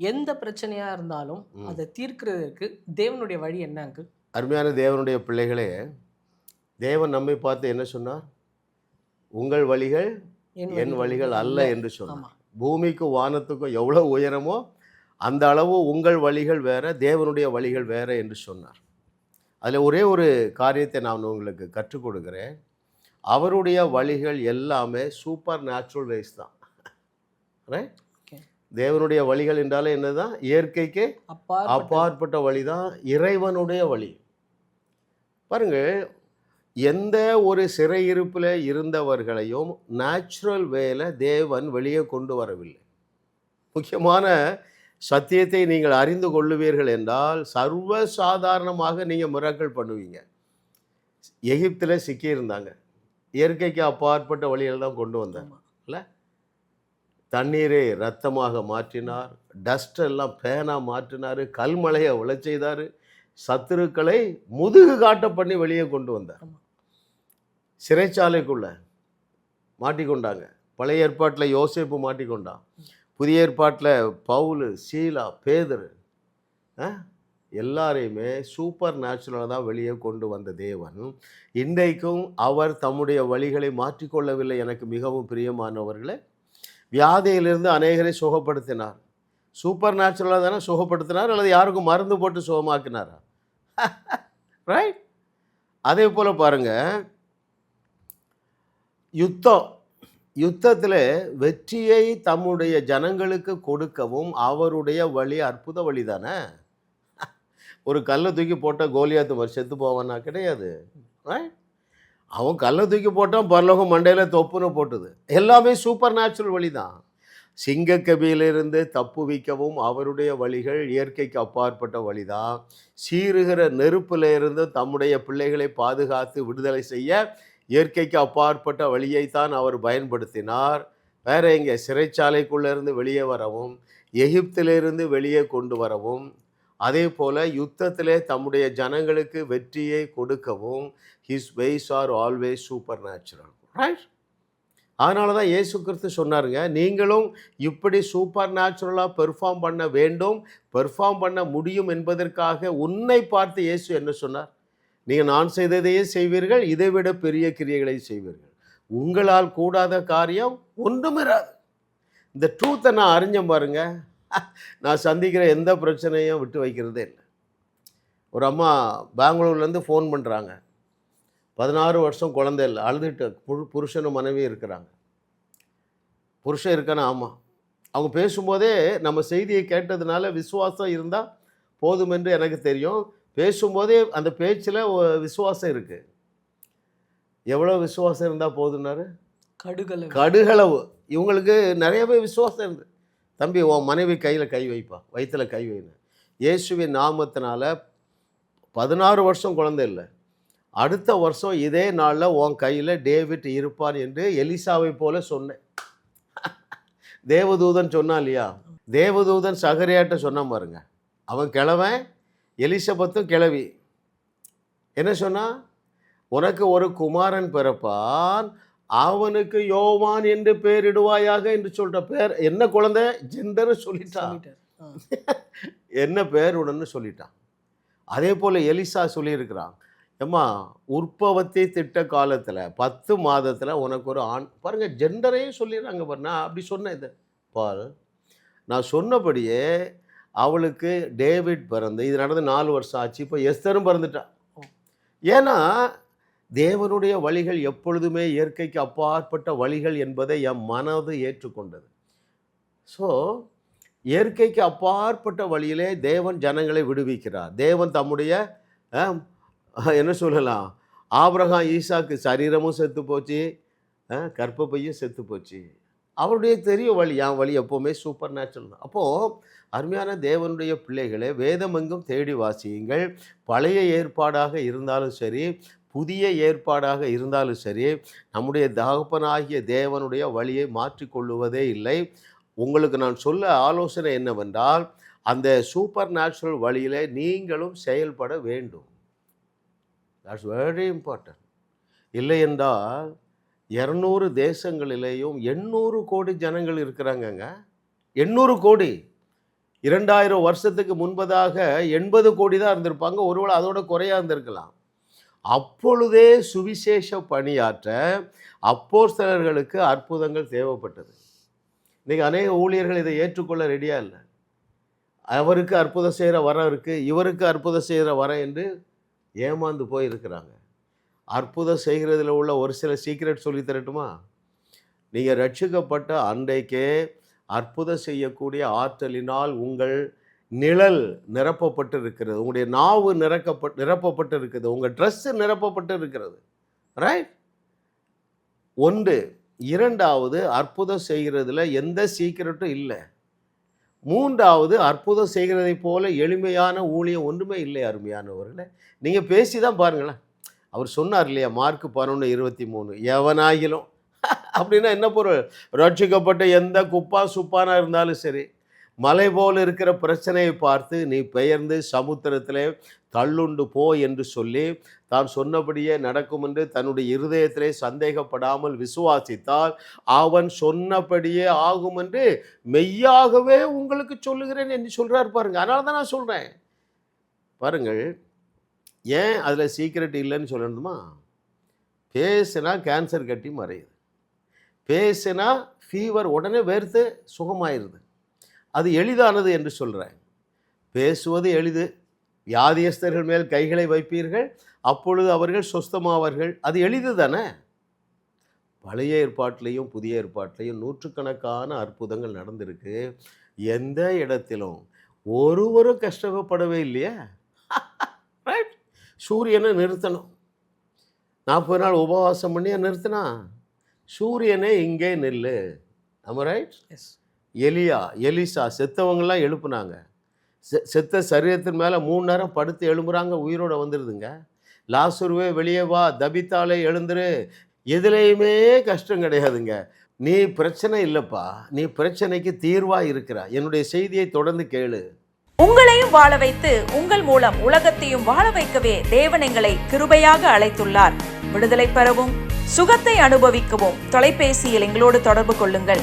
எந்த பிரச்சனையா இருந்தாலும் அதை தீர்க்கிறதுக்கு தேவனுடைய வழி என்ன அங்கிள் அருமையான தேவனுடைய பிள்ளைகளே தேவன் நம்மை பார்த்து என்ன சொன்னார்? உங்கள் வழிகள் என் வழிகள் அல்ல என்று சொன்னார். பூமிக்கும் வானத்துக்கும் எவ்வளோ உயரமோ அந்த அளவு உங்கள் வழிகள் வேற தேவனுடைய வழிகள் வேற என்று சொன்னார். அதில் ஒரே ஒரு காரியத்தை நான் உங்களுக்கு கற்றுக் கொடுக்குறேன். அவருடைய வழிகள் எல்லாமே சூப்பர் நேச்சுரல் வேஸ் தான். தேவனுடைய வழிகள் என்றாலே என்னதான் இயற்கைக்கு அப்பா அப்பாற்பட்ட வழி தான் இறைவனுடைய வழி. பாருங்க எந்த ஒரு சிறையிருப்பில் இருந்தவர்களையும் நேச்சுரல் வேல தேவன் வெளியே கொண்டு வரவில்லை. முக்கியமான சத்தியத்தை நீங்கள் அறிந்து கொள்ளுவீர்கள் என்றால் சர்வ சாதாரணமாக நீங்கள் மிராக்கள் பண்ணுவீங்க. எகிப்தில் சிக்கியிருந்தாங்க. இயற்கைக்கு அப்பாற்பட்ட வழியில் தான் கொண்டு வந்தாங்க. ஆமா. தண்ணீரை ரத்தமாக மாற்றினார். டஸ்ட் எல்லாம் பேனா மாற்றினார். கல்மலையை விழச் செய்தார் சத்துருக்களை முதுகு காட்ட பண்ணி வெளியே கொண்டு வந்தார். சிறைச்சாலைக்குள்ள மாட்டிக்கொண்டாங்க பழைய ஏற்பாட்டில் யோசேப்பு மாட்டிக்கொண்டான் புதிய ஏற்பாட்டில் பவுலு சீலா பேதர்? எல்லாரையுமே சூப்பர் நேச்சுரலாக தான் வெளியே கொண்டு வந்த தேவன். இன்றைக்கும் அவர் தம்முடைய வழிகளை மாற்றிக்கொள்ளவில்லை எனக்கு மிகவும் பிரியமானவர்களே வியாதியிலிருந்து அநேகரை சுகப்படுத்தினார். சூப்பர் நேச்சுரலாக தானே சுகப்படுத்தினார்? அல்லது யாருக்கும் மருந்து போட்டு சுகமாக்கினாரா? ரைட் அதே போல் பாருங்க. யுத்தம். யுத்தத்தில் வெற்றியை தம்முடைய ஜனங்களுக்கு கொடுக்கவும் அவருடைய வழி அற்புத வழி தானே? ஒரு கல்லை தூக்கி போட்டால் கோலியாத்து செத்து போவேன்னா கிடையாது. ரைட் அவன் கல்லை தூக்கி போட்டான் பரலோகம் மண்டையில் தொப்புன்னு போட்டுது. எல்லாமே சூப்பர் நேச்சுரல் வழி தான் சிங்கக்கபியிலிருந்து தப்புவிக்கவும் அவருடைய வழிகள் இயற்கைக்கு அப்பாற்பட்ட வழிதான். சீறுகிற நெருப்பில் இருந்து தம்முடைய பிள்ளைகளை பாதுகாத்து விடுதலை செய்ய இயற்கைக்கு அப்பாற்பட்ட வழியைத்தான் அவர் பயன்படுத்தினார். வேற எங்கே? சிறைச்சாலைக்குள்ளேருந்து வெளியே வரவும் எகிப்திலிருந்து வெளியே கொண்டு வரவும் அதே போல் யுத்தத்திலே தம்முடைய ஜனங்களுக்கு வெற்றியை கொடுக்கவும் his ways are always supernatural right அதனால தான் ஏசு கிறிஸ்து சொன்னாருங்க நீங்களும் இப்படி சூப்பர் நேச்சுரலாக பெர்ஃபார்ம் பண்ண வேண்டும். பெர்ஃபார்ம் பண்ண முடியும் என்பதற்காக உன்னை பார்த்து இயேசு என்ன சொன்னார்? நீங்கள் நான் செய்ததையே செய்வீர்கள் இதைவிட பெரிய கிரியைகளை செய்வீர்கள். உங்களால் கூடாத காரியம் ஒன்றுமிராது. இந்த ட்ரூத்தை நான் அறிஞ்சேன் பாருங்க நான் சந்திக்கிற எந்த பிரச்சனையும் விட்டு வைக்கிறதே இல்லை. ஒரு அம்மா பெங்களூர்லேருந்து ஃபோன் பண்ணுறாங்க பதினாறு வருஷம் குழந்தை இல்லை. அழுதுட்டு புரு புருஷனும் மனைவி இருக்கிறாங்க. புருஷன் இருக்கானா? ஆமாம் அவங்க பேசும்போதே நம்ம செய்தியை கேட்டதுனால விசுவாசம் இருந்தால் போதும் என்று எனக்கு தெரியும். பேசும்போதே அந்த பேச்சில் விசுவாசம் இருக்குது எவ்வளோ விசுவாசம் இருந்தால் போதுன்னாரு? கடுகளவு. கடுகளவு. இவங்களுக்கு நிறையவே விசுவாசம் இருந்து தம்பி உன் மனைவி கையில் கை வைப்பா. வயிற்றுல கை வைனேன். இயேசுவின் நாமத்தினால பதினாறு வருஷம் குழந்தை இல்லை. அடுத்த வருஷம் இதே நாளில் உன் கையில் டேவிட் இருப்பான் என்று எலிசாவை போல சொன்னேன். தேவதூதன் சொன்னான் இல்லையா? தேவதூதன் சகரியாட்ட சொன்னான் பாருங்க. அவன் கிழவன் எலிசபத்தும் கிழவி. என்ன சொன்னா? உனக்கு ஒரு குமாரன் பிறப்பான் அவனுக்கு யோவான் என்று பெயரிடுவாயாக என்று சொல்ற பேர் என்ன குழந்தை? ஜெண்டர் சொல்லிட்டான். என்ன பேர் உடனே சொல்லிட்டான். அதே போல் எலிசா சொல்லியிருக்கிறான் ஏம்மா உற்பவத்தி திட்ட காலத்தில் பத்து மாதத்தில் உனக்கு ஒரு ஆண் பாருங்கள் ஜெண்டரையும் சொல்லிடுறாங்க பாரு நான் அப்படி சொன்னேன் இது. பாரு நான் சொன்னபடியே அவளுக்கு டேவிட் பிறந்து இது நடந்து நாலு வருஷம் ஆச்சு இப்போ எஸ்தரும் பிறந்துட்டான் ஏன்னா தேவனுடைய வழிகள் எப்பொழுதுமே இயற்கைக்கு அப்பாற்பட்ட வழிகள் என்பதை என் மனது ஏற்றுக்கொண்டது. ஸோ இயற்கைக்கு அப்பாற்பட்ட வழியிலே தேவன் ஜனங்களை விடுவிக்கிறார். தேவன் தம்முடைய என்ன சொல்லலாம்? ஆபிரகாம் ஈசாக்கு சரீரமும் செத்து போச்சு கற்பப்பையும் செத்து போச்சு. அவருடைய தெரியும் வழி என் வழி எப்போவுமே சூப்பர் நேச்சுரல் தான். அப்போது அருமையான தேவனுடைய பிள்ளைகளை வேதமெங்கும் தேடி வாசியுங்கள். பழைய ஏற்பாடாக இருந்தாலும் சரி புதிய ஏற்பாடாக இருந்தாலும் சரி நம்முடைய தகப்பனாகிய தேவனுடைய வழியை மாற்றிக்கொள்ளுவதே இல்லை. உங்களுக்கு நான் சொல்ல ஆலோசனை என்னவென்றால் அந்த சூப்பர் நேச்சுரல் வழியில் நீங்களும் செயல்பட வேண்டும். தட்ஸ் வெரி இம்பார்ட்டன்ட் இல்லை என்றால் இரநூறு தேசங்களிலேயும் எண்ணூறு கோடி ஜனங்கள் இருக்கிறாங்கங்க. எண்ணூறு கோடி. இரண்டாயிரம் வருஷத்துக்கு முன்பதாக எண்பது கோடி தான் இருந்திருப்பாங்க. ஒருவேளை அதோட குறையாக இருந்திருக்கலாம். அப்பொழுதே சுவிசேஷ பணியாற்ற அப்போஸ்தலர்களுக்கு அற்புதங்கள் தேவைப்பட்டது. இன்றைக்கி அநேக ஊழியர்கள் இதை ஏற்றுக்கொள்ள ரெடியாக இல்லை. அவருக்கு அற்புதம் செய்கிற வரம் இருக்குது இவருக்கு அற்புதம் செய்கிற வரம் என்று ஏமாந்து போயிருக்கிறாங்க. அற்புதம் செய்கிறதுல உள்ள ஒரு சில சீக்ரெட் சொல்லி தரட்டுமா? நீங்கள் ரட்சிக்கப்பட்ட அன்றைக்கே அற்புதம் செய்யக்கூடிய ஆற்றலினால் உங்கள் நிழல் நிரப்பப்பட்டு இருக்கிறது உங்களுடைய நாவு நிரப்பப்பட்டு நிரப்பப்பட்டு இருக்குது உங்கள் ட்ரெஸ்ஸு நிரப்பப்பட்டு இருக்கிறது ரைட் ஒன்று. இரண்டாவது அற்புதம் செய்கிறதுல எந்த சீக்கிரட்டும் இல்லை. மூன்றாவது அற்புதம் செய்கிறதை போல எளிமையான ஊழியம் ஒன்றுமே இல்லை அருமையானவர்களே. நீங்கள் பேசி தான் பாருங்களேன். அவர் சொன்னார் இல்லையா மார்க் பதினொன்று இருபத்தி மூணு. எவனாகிலும் அப்படின்னா என்ன பொருள்? ரட்சிக்கப்பட்ட எந்த குப்பா சுப்பானா இருந்தாலும் சரி. மலை போல் இருக்கிற பிரச்சனையை பார்த்து நீ பெயர்ந்து சமுத்திரத்திலே தள்ளுண்டு போ என்று சொல்லி தான் சொன்னபடியே நடக்கும் என்று தன்னுடைய இருதயத்திலே சந்தேகப்படாமல் விசுவாசித்தால் அவன் சொன்னபடியே ஆகும் என்று மெய்யாகவே உங்களுக்கு சொல்லுகிறேன் என்று சொல்கிறார் பாருங்கள் அதனால தான் நான் சொல்கிறேன் பாருங்கள் ஏன் அதில் சீக்கிரட் இல்லைன்னு சொல்லணுமா? பேசுனா கேன்சர் கட்டி மறையுது. பேசுனா ஃபீவர் உடனே வேர்த்து சுகமாயிருது. அது எளிதானது என்று சொல்கிறேன் பேசுவது எளிது. வியாதியஸ்தர்கள் மேல் கைகளை வைப்பீர்கள். அப்பொழுது அவர்கள் சொஸ்தமாவார்கள். அது எளிது தானே? பழைய ஏற்பாட்டிலையும் புதிய ஏற்பாட்டிலையும் நூற்றுக்கணக்கான அற்புதங்கள் நடந்திருக்கு. எந்த இடத்திலும் ஒருவரும் கஷ்டப்படவே இல்லையா? ரைட் சூரியனை நிறுத்தணும். நாற்பது நாள் உபவாசம் பண்ணியே நிறுத்தினா? சூரியனே இங்கே நில்லு. நம்ம ரைட் எஸ் எலியா எலிசா செத்தவங்கெல்லாம் எழுப்புனாங்க. செ செத்த சரீரத்தின் மேலே மூணு நேரம் படுத்து எழும்புறாங்க உயிரோடு வந்துடுதுங்க லாசுருவே வெளியே வா தபித்தாலே எழுந்துரு. எதுலேயுமே கஷ்டம் கிடையாதுங்க. நீ பிரச்சனை இல்லைப்பா. நீ பிரச்சனைக்கு தீர்வாக இருக்கிற. என்னுடைய செய்தியை தொடர்ந்து கேளு. உங்களையும் வாழ வைத்து உங்கள் மூலம் உலகத்தையும் வாழ வைக்கவே தேவன் எங்களை கிருபையாக அழைத்துள்ளார். விடுதலை பெறவும் சுகத்தை அனுபவிக்கவும் தொலைபேசியில் எங்களோடு தொடர்பு கொள்ளுங்கள்.